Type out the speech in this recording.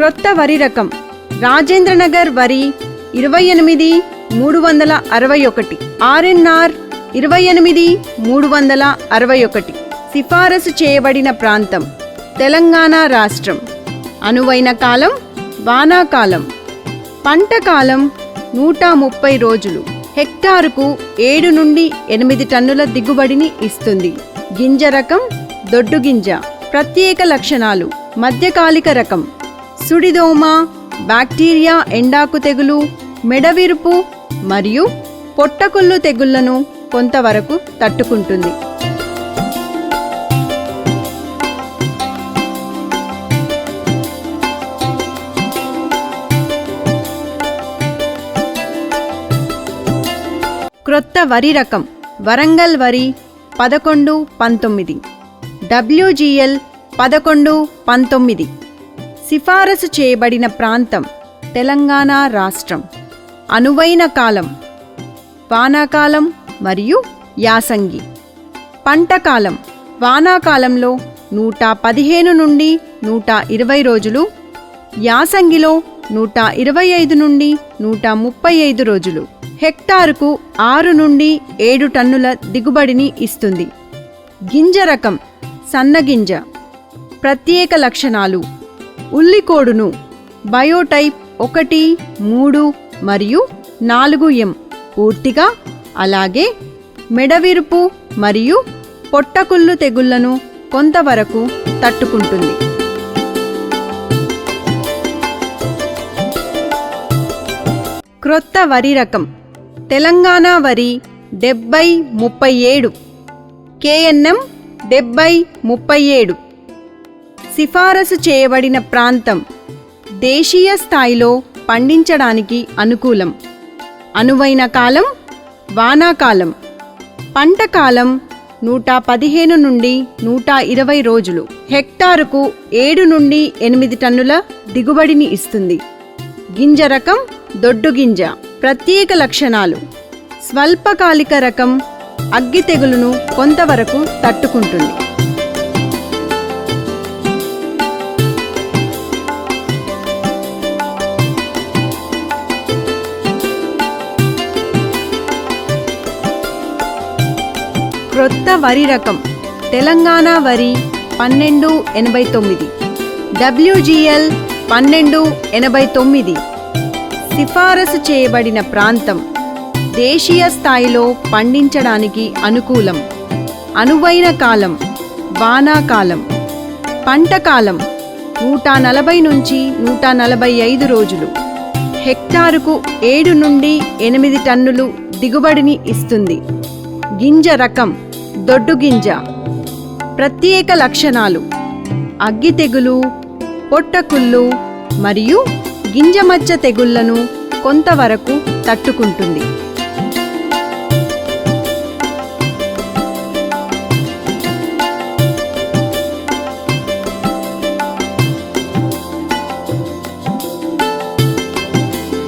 క్రొత్త వరి రకం. రాజేంద్రనగర్ వరి ఇరవై ఎనిమిది మూడు వందల అరవై ఒకటి. ఆర్ఎన్ఆర్ ఇరవై ఎనిమిది మూడు వందల అరవై ఒకటి. సిఫారసు చేయబడిన ప్రాంతం. తెలంగాణ రాష్ట్రం. అనువైన కాలం వానాకాలం. పంట కాలం నూట ముప్పై రోజులు. హెక్టారుకు ఏడు నుండి ఎనిమిది టన్నుల దిగుబడిని ఇస్తుంది. గింజ రకం దొడ్డు గింజ. ప్రత్యేక లక్షణాలు. మధ్యకాలిక రకం. సుడిదోమ బ్యాక్టీరియా ఎండాకు తెగులు మెడవిరుపు మరియు పొట్టకుళ్ళు తెగుళ్ళను కొంతవరకు తట్టుకుంటుంది. క్రొత్త వరి రకం వరంగల్ వరి పదకొండు పంతొమ్మిది. డబ్ల్యూజిఎల్ పదకొండు పంతొమ్మిది. సిఫారసు చేయబడిన ప్రాంతం తెలంగాణ రాష్ట్రం. అనువైన కాలం వానాకాలం మరియు యాసంగి. పంటకాలం వానాకాలంలో నూట పదిహేను నుండి నూట ఇరవై రోజులు యాసంగిలో నూట ఇరవై ఐదు నుండి నూట ముప్పై ఐదు రోజులు. హెక్టారుకు ఆరు నుండి ఏడు టన్నుల దిగుబడిని ఇస్తుంది. గింజ రకం సన్నగింజ ప్రత్యేక లక్షణాలు ఉల్లికోడును. బయోటైప్ ఒకటి మూడు మరియు నాలుగు ఎం. పూర్తిగా అలాగే మెడవిరుపు మరియు పొట్టకుళ్ళు తెగుళ్ళను కొంతవరకు తట్టుకుంటుంది. క్రొత్త వరి రకం. తెలంగాణ వరి డెబ్బై ముప్పై ఏడు. కేఎన్ఎం డెబ్బై ముప్పై ఏడు. సిఫారసు చేయబడిన ప్రాంతం దేశీయ స్థాయిలో పండించడానికి అనుకూలం. అనువైన కాలం వానాకాలం. పంట కాలం నూట పదిహేను నుండి నూట ఇరవై రోజులు. హెక్టారుకు ఏడు నుండి ఎనిమిది టన్నుల దిగుబడిని ఇస్తుంది. గింజ రకం దొడ్డు గింజ. ప్రత్యేక లక్షణాలు. స్వల్పకాలిక రకం అగ్గి తెగులును కొంతవరకు తట్టుకుంటుంది. క్రొత్త వరి రకం. తెలంగాణ వరి పన్నెండు ఎనభై తొమ్మిది. డబ్ల్యూజిఎల్ పన్నెండు ఎనభై తొమ్మిది. సిఫారసు చేయబడిన ప్రాంతం దేశీయ స్థాయిలో పండించడానికి అనుకూలం. అనువైన కాలం వానాకాలం. పంట కాలం నూట నలభై నుంచి నూట నలభై ఐదు రోజులు. హెక్టారుకు ఏడు నుండి ఎనిమిది టన్నులు దిగుబడిని ఇస్తుంది. గింజ రకం దొడ్డు గింజ. ప్రత్యేక లక్షణాలు. అగ్గి తెగులు పొట్టకుళ్ళు మరియు గింజమచ్చ తెగుళ్ళను కొంతవరకు తట్టుకుంటుంది.